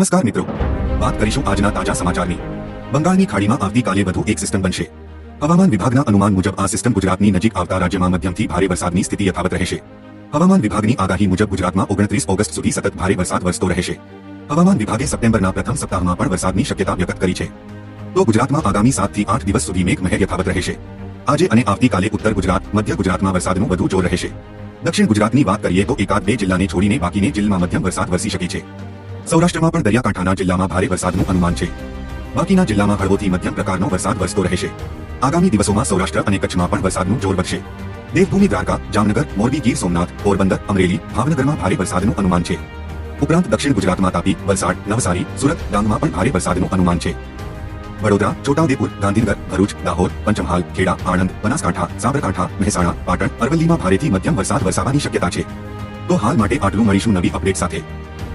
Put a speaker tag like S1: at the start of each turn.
S1: નમસ્કાર મિત્રો. વાત કરીશું આજના તાજા સમાચારની. બંગાળની ખાડીમાં આવતીકાલે વધુ એક સિસ્ટમ બનશે. હવામાન વિભાગના અનુમાન મુજબ આ સિસ્ટમ ગુજરાતની નજીક આવતા રાજ્યમાં મધ્યમથી ભારે વરસાદની સ્થિતિ યથાવત રહેશે. હવામાન વિભાગની આગાહી મુજબ ગુજરાતમાં ઓગણત્રીસ ઓગસ્ટ સુધી સતત ભારે વરસાદ વરસતો રહેશે. હવામાન વિભાગે સપ્ટેમ્બરના પ્રથમ સપ્તાહમાં પણ વરસાદની શક્યતા વ્યક્ત કરી છે. તો ગુજરાતમાં આગામી સાતથી આઠ દિવસ સુધી મેઘમહેર યથાવત રહેશે. આજે અને આવતીકાલે ઉત્તર ગુજરાત, મધ્ય ગુજરાતમાં વરસાદનું વધુ જોર રહેશે. દક્ષિણ ગુજરાતની વાત કરીએ તો એકાદ બે જિલ્લાને છોડીને બાકીને જિલ્લામાં મધ્યમ વરસાદ વરસી શકે છે. સૌરાષ્ટ્રમાં પણ દરિયાકાંઠાના જિલ્લામાં ભારે વરસાદનું અનુમાન છે. બાકીના જિલ્લામાં હળવોથી મધ્યમ પ્રકારનો વરસાદ વરસતો રહેશે. આગામી દિવસોમાં સૌરાષ્ટ્ર અને કચ્છમાં પણ વરસાદનું જોર વધશે. દેવભૂમિ દ્વારકા, જામનગર, મોરબી, ગીર સોમનાથ, પોરબંદર, અમરેલી, ભાવનગરમાં ભારે વરસાદનું અનુમાન છે. ઉપરાંત દક્ષિણ ગુજરાતમાં તાપી, વલસાડ, નવસારી, સુરત, ડાંગમાં પણ ભારે વરસાદનું અનુમાન છે. વડોદરા, છોટાઉદેપુર, ગાંધીનગર, ભરૂચ, દાહોદ, પંચમહાલ, ખેડા, આણંદ, બનાસકાંઠા, સાબરકાંઠા, મહેસાણા, પાટણ, અરવલ્લીમાં ભારેથી મધ્યમ વરસાદ વરસાવાની શક્યતા છે. તો હાલ માટે આટલું મળીશું નવી અપડેટ સાથે.